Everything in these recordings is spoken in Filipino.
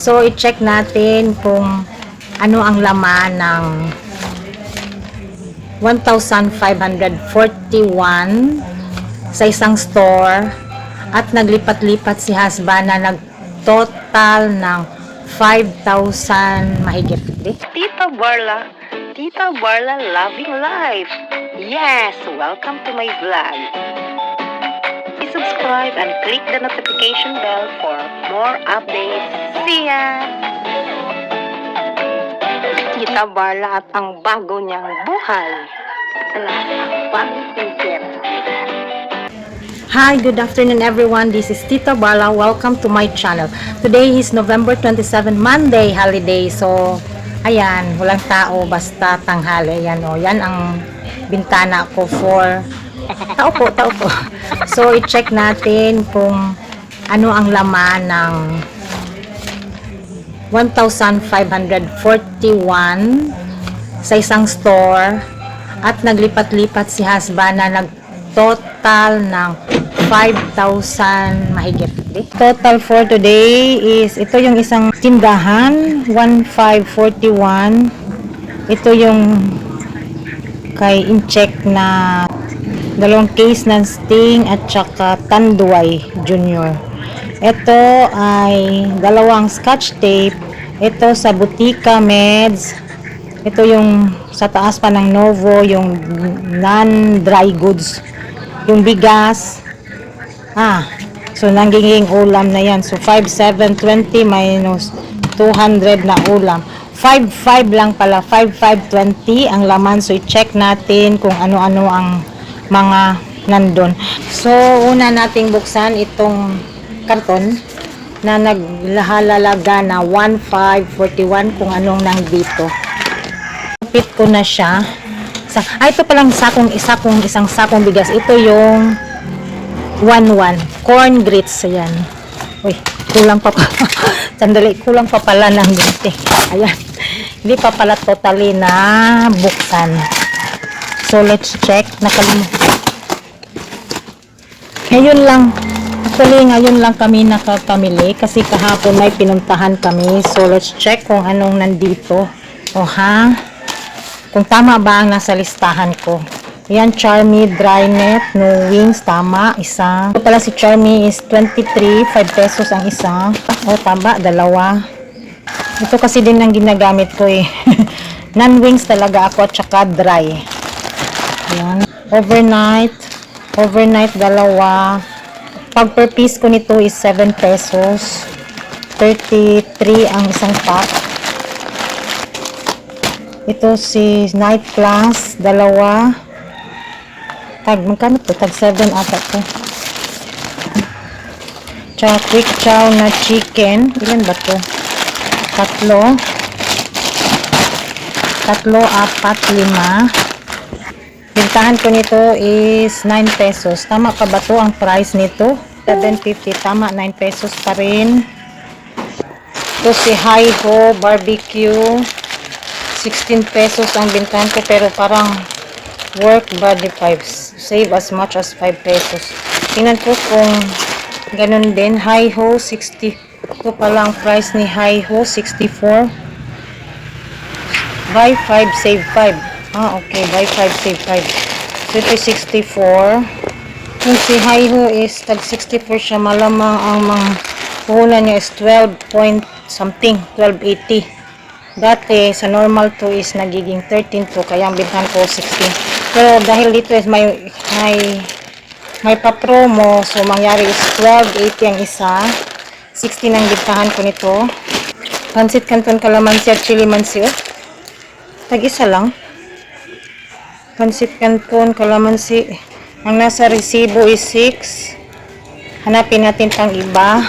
So, i-check natin kung ano ang laman ng 1,541 sa isang store at naglipat-lipat si husband na nag-total ng 5,000 mahigit. Tita Barla, Tita Barla Loving Life. Yes, welcome to my vlog. I-subscribe and click the notification bell for more updates. See ya! Tita Barla at ang bago niyang buhay. Skincare. Hi, good afternoon everyone. This is Tita Bala. Welcome to my channel. Today is November 27, Monday holiday. So, ayan, walang tao basta tanghali. Ayan o, yan ang bintana ko for tao po, tao po. So, i-check natin kung ano ang laman ng 1,541 sa isang store at naglipat-lipat si husband na nag-total ng 5,000 mahigit. Total for today is, ito yung isang tindahan, 1,541. Ito yung kay incheck na dalawang case ng Sting at saka Tanduay Junior. Ito ay dalawang scotch tape. Ito sa Butika Meds. Ito yung sa taas pa ng Novo, yung non-dry goods. Yung bigas. Ah, so nagiging ulam na yan. So 5,720 minus 200 na ulam. 5,5 lang pala. 5,520 ang laman. So i-check natin kung ano-ano ang mga nandun. So una nating buksan itong karton na naglahalaga na 1,541 kung anong nang dito. Pit ko na siya. Sa, ah, ito palang sakong, isakong, isang sakong bigas. Ito yung 1-1. Corn grits. Ayan. Uy, kulang pa pa. Sandali, kulang pa pala ng dito. Ayan. Hindi pa pala totally na buksan. So, let's check. Nakalimutan. Ngayon lang. Actually, ngayon lang kami nakapamili kasi kahapon may pinuntahan kami. So, let's check kung anong nandito. O ha? Kung tama ba ang nasa listahan ko. Yan, Charmy Dry Net, no wings, tama, isa. Ito pala si Charmy is 23, 5 pesos ang isa. O, tama, dalawa. Ito kasi din ang ginagamit ko eh. Non-wings talaga ako at saka dry. Yan. Overnight, overnight dalawa. Pag per piece ko nito is 7 pesos. 33 ang isang pack. Ito si Night Plus, dalawa. Tag, magkano to? Tag 7 ata to. Tsaka quick chow na chicken. Ilan ba to? Tatlo. Tatlo, apat, lima. Bintahan ko nito is 9 pesos. Tama pa ba to ang price nito? 7.50. Tama, 9 pesos pa rin. Ito si Hi Ho Barbecue. 16 pesos ang bintahan ko pero parang work body 5 save as much as 5 pesos tingnan ko kung ganun din high ho 60 ito pala ang price ni high ho 64 buy 5 save 5 ah okay buy 5 save 5 so ito is 64 yung si high ho is tag 64 siya malamang ang mga puhunan niya is 12 point something 1280 Dati, sa normal to is nagiging 13 to, kaya ang bintahan ko 16. Pero dahil dito is may, may, may pa-promo, so mangyari is 12.80 ang isa. 16 ang bintahan ko nito. Pansit Canton Calamansi at Chili Mansi. oh. Tag-isa lang. Pansit Canton Calamansi. Ang nasa resibo is 6. Hanapin natin pang iba.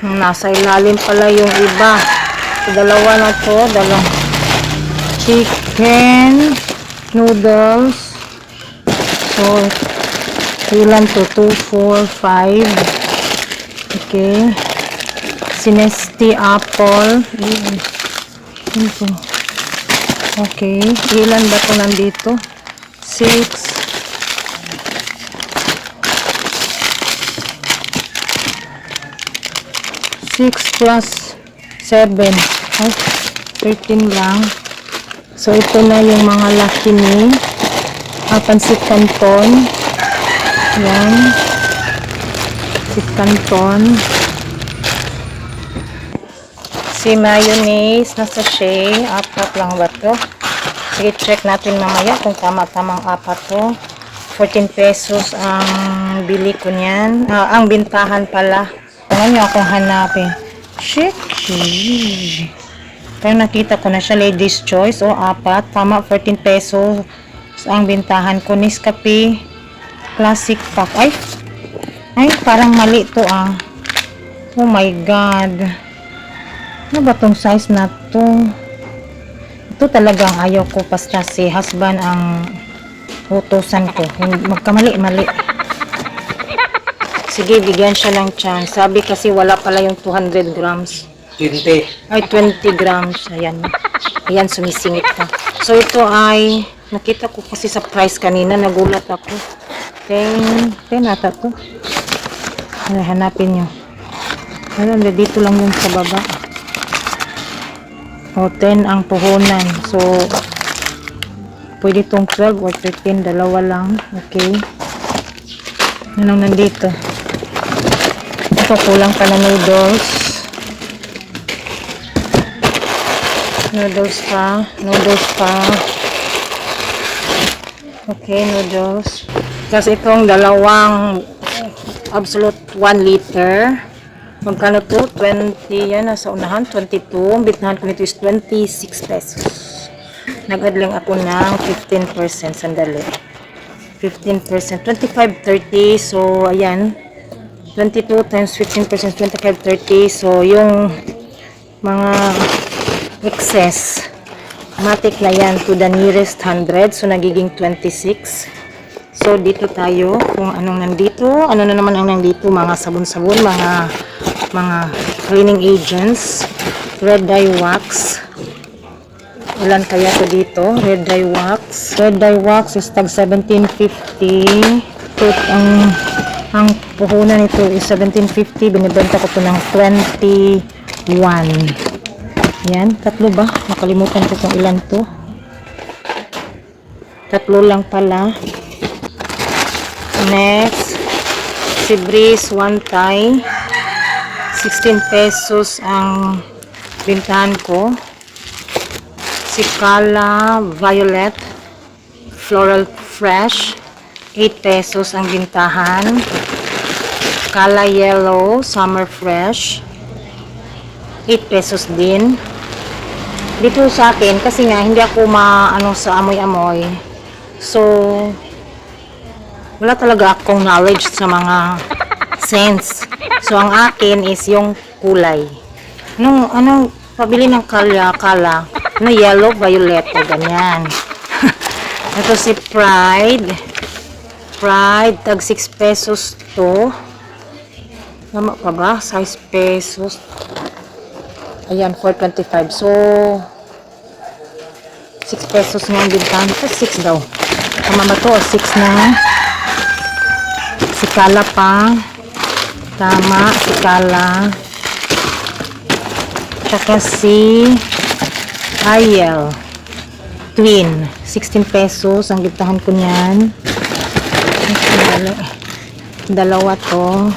Nasa ilalim pala yung iba. So, dalawa na to. Dalawang chicken noodles. So, ilan to? 2, 4, 5. Okay. Sinesti apple. Ito. Okay. Ilan ba to nandito? 6. Six plus 7. Ay, 13 lang. So, ito na yung mga laki ni pansit canton. Yan. Pansit canton. Si mayonnaise na sachet. Apat lang ba to? Sige, check natin mamaya kung tama-tamang apat to. 14 pesos ang bili ko niyan. Ah, ang bintahan pala. Kung nyo akong hanapin. Shiki. Pero nakita ko na siya, ladies choice. O, apat. Tama, 14 pesos ang bintahan ko. Nescafe Classic Pack. Ay, ay, parang mali to ah. Oh my God. Ano ba tong size na to? Ito talagang ayaw ko basta si husband ang utusan ko. Magkamali-mali. Sige, bigyan siya lang chance. Sabi kasi wala pala yung 200 grams. 20. Ay, 20 grams. Ayan. Ayan, sumisingit pa. So, ito ay, nakita ko kasi sa price kanina, nagulat ako. 10, 10 ata to. Hanapin nyo. Ano, dito lang yung sa baba. O, 10 ang puhunan. So, pwede tong 12 or 13, dalawa lang. Okay. Ano nandito? Ito, kulang pa na noodles. Noodles pa. Noodles pa. Okay, noodles. Tapos itong dalawang absolute 1 liter. Magkano to? 20 yan. Nasa unahan. 22. Ang bitnahan ko nito is 26 pesos. Nag-add lang ako ng 15%. Sandali. 15%. 25, 30. So, ayan. 22 times 15%, 25, 30. So, yung mga excess. Matik na yan to the nearest 100. So, nagiging 26. So, dito tayo kung anong nandito. Ano na naman ang nandito? Mga sabon-sabon, mga mga cleaning agents. Red dye wax. Ilan kaya to dito? Red dye wax. Red dye wax is tag 1750. Ito ang ang puhunan nito is 1750. Binibenta ko to ng 21. Yan, tatlo ba? Nakalimutan ko kung ilan to. Tatlo lang pala. Next, si Breeze One Thai. 16 pesos ang bintahan ko. Si Kala Violet Floral Fresh. 8 pesos ang bintahan. Kala Yellow Summer Fresh. 8 pesos din. Dito sa akin, kasi nga, hindi ako maano sa amoy-amoy. So, wala talaga akong knowledge sa mga scents. So, ang akin is yung kulay. Anong, anong pabili ng kalya, kala? Ano, yellow, violet, o ganyan. Ito si Pride. Pride, tag 6 pesos to. Tama pa ba? 6 pesos. Ayan, 425. So, 6 pesos nga ang bintahan. Ito, 6 daw. Tama ba to? 6 na. Kala pa. Tama, si Kala. Tsaka si Ariel. Twin. 16 pesos ang bintahan ko niyan. Dalawa, to.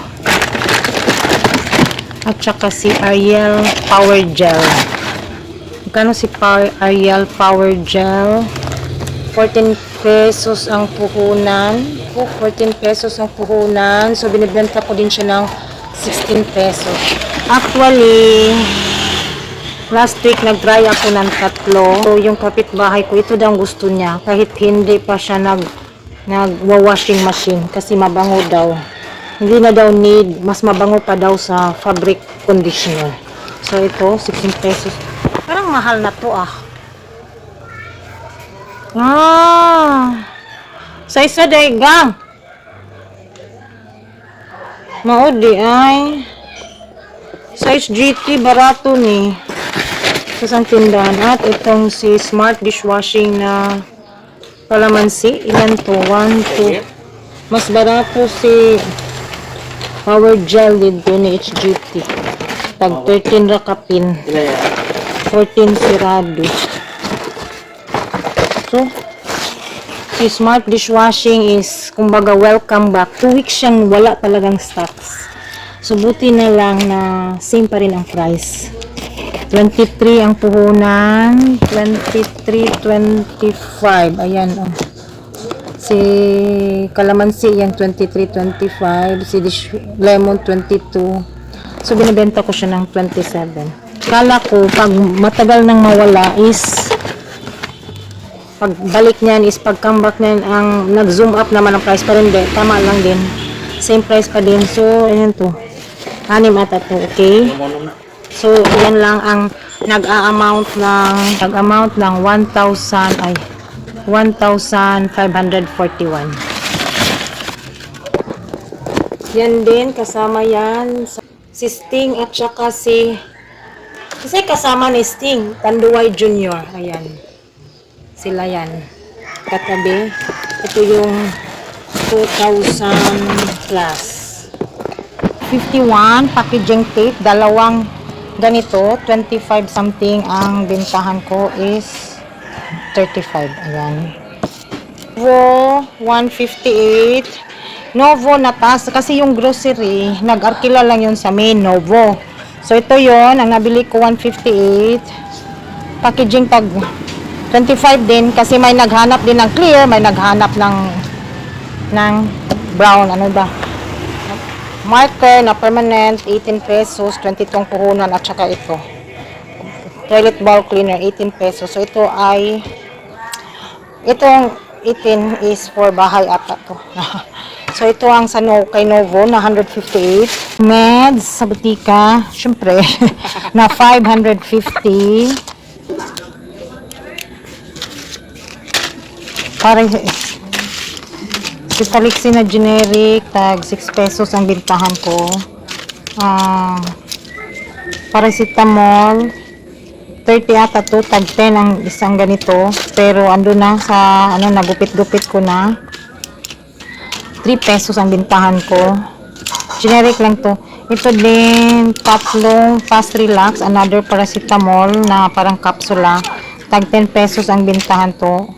At saka si Ariel Power Gel. Magkano si Ariel Power Gel? 14 pesos ang puhunan. Oh, 14 pesos ang puhunan. So, binibenta ko din siya ng 16 pesos. Actually, last week nag-try ako ng tatlo. So, yung kapitbahay ko, ito daw ang gusto niya. Kahit hindi pa siya nag nagwa-washing machine kasi mabango daw. Hindi na daw need, mas mabango pa daw sa fabric conditioner. So, ito, 16 pesos. Parang mahal na to ah. Ah! Sa isa day gang. Maudi ay. Size GT barato ni. Sa isang tindahan. At itong si Smart Dishwashing na kalamansi. Ilan to? 1, 2. Mas barato si Power Gel dito ni HGT. tag 13 ra kapin. 14 sirado. Smart Dishwashing is, kumbaga, welcome back. Two weeks siyang wala talagang stocks. So, buti na lang na same pa rin ang price. 23 ang puhunan. 23, 25. Ayan, oh. Si Kalamansi, yan 23, 25. Si dish, Lemon, 22. So, binibenta ko siya ng 27. Kala ko, pag matagal nang mawala is pagbalik niyan is pag comeback niyan ang nag-zoom up naman ang price pa rin. Tama lang din. Same price pa din. So, ayan to. Anim ata to, okay? So, yan lang ang nag-a-amount ng nag-amount ng 1,000 ay 1,541. Yan din, kasama yan. Si Sting at saka si kasi kasama ni Sting, Tanduay Junior. Ayan. Sila yan. Katabi. Ito yung 2,000 plus. 51 packaging tape. Dalawang ganito. 25 something. Ang bintahan ko is 35. Ayan. Novo, 158. Novo na taas. Kasi yung grocery, nag-arkila lang yun sa main Novo. So, ito yon Ang nabili ko, 158. Packaging tag 25 din. Kasi may naghanap din ng clear. May naghanap ng ng brown. Ano ba? Marker na permanent, 18 pesos. 22 puhunan. At saka ito. Toilet bowl cleaner, 18 pesos. So, ito ay itong 18 is for bahay ata to. so, ito ang sa no, kay Novo na 158. Meds sa butika, syempre, na 550. Parang si Talixi na generic, tag 6 pesos ang bintahan ko. Ah, paracetamol, 30 ata to, tag 10 ang isang ganito. Pero ando na sa, ano, nagupit-gupit ko na. 3 pesos ang bintahan ko. Generic lang to. Ito din, tatlong fast relax, another paracetamol na parang kapsula. Tag 10 pesos ang bintahan to.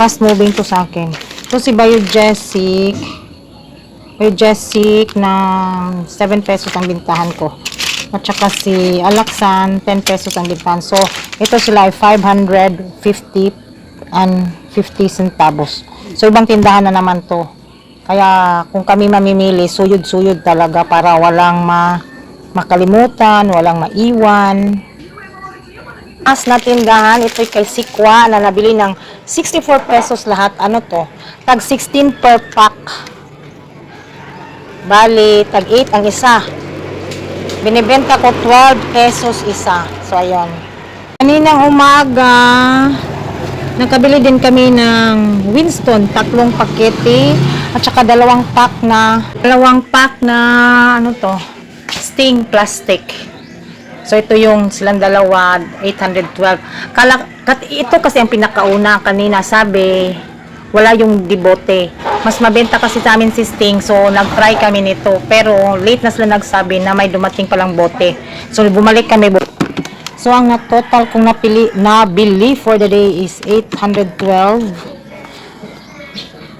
Fast moving to sa akin. Ito si Biogesic. Biogesic na 7 pesos ang bintahan ko. At saka si Alaxan, 10 pesos ang bintahan. So, ito sila ay 550 and 50 centavos. So, ibang tindahan na naman to. Kaya, kung kami mamimili, suyod-suyod talaga para walang ma makalimutan, walang maiwan. As na tindahan, ito'y kay Sikwa na nabili ng 64 pesos lahat. Ano to? Tag 16 per pack. Bali, tag 8 ang isa. Binibenta ko 12 pesos isa. So, ayun. Kaninang umaga, nakabili din kami ng Winston, tatlong pakete, at saka dalawang pack na, dalawang pack na, ano to, Sting plastic. So, ito yung silang dalawa, 812. Kala, kat, ito kasi ang pinakauna kanina, sabi, wala yung dibote. Mas mabenta kasi sa amin si Sting, so nag-try kami nito. Pero late na sila nagsabi na may dumating palang bote. So bumalik kami. So ang na total kong napili, nabili for the day is 812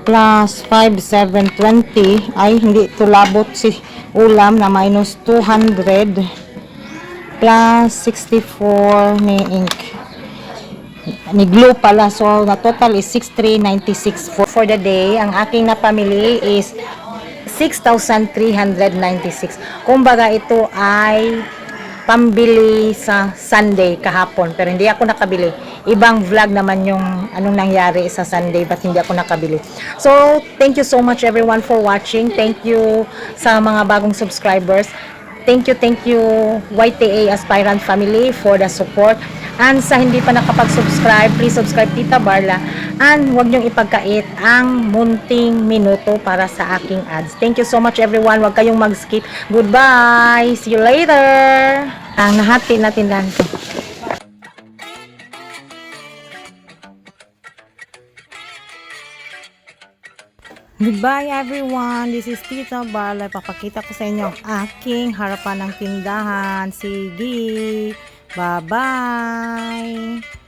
plus 5720 ay hindi ito labot si ulam na minus 200 plus 64 ni ink ni glue pala. So, na total is 6,396 for, for the day. Ang aking napamili is 6,396. Kumbaga, ito ay pambili sa Sunday kahapon. Pero hindi ako nakabili. Ibang vlog naman yung anong nangyari sa Sunday but hindi ako nakabili. So, thank you so much everyone for watching. Thank you sa mga bagong subscribers. Thank you, thank you YTA Aspirant Family for the support. And sa hindi pa nakapag-subscribe, please subscribe Tita Barla. And huwag niyong ipagkait ang munting minuto para sa aking ads. Thank you so much everyone. Huwag kayong mag-skip. Goodbye! See you later! Ang nahati natin lang Goodbye everyone. This is Tita Barla. Papakita ko sa inyo ang aking harapan ng tindahan. Sige. Bye-bye.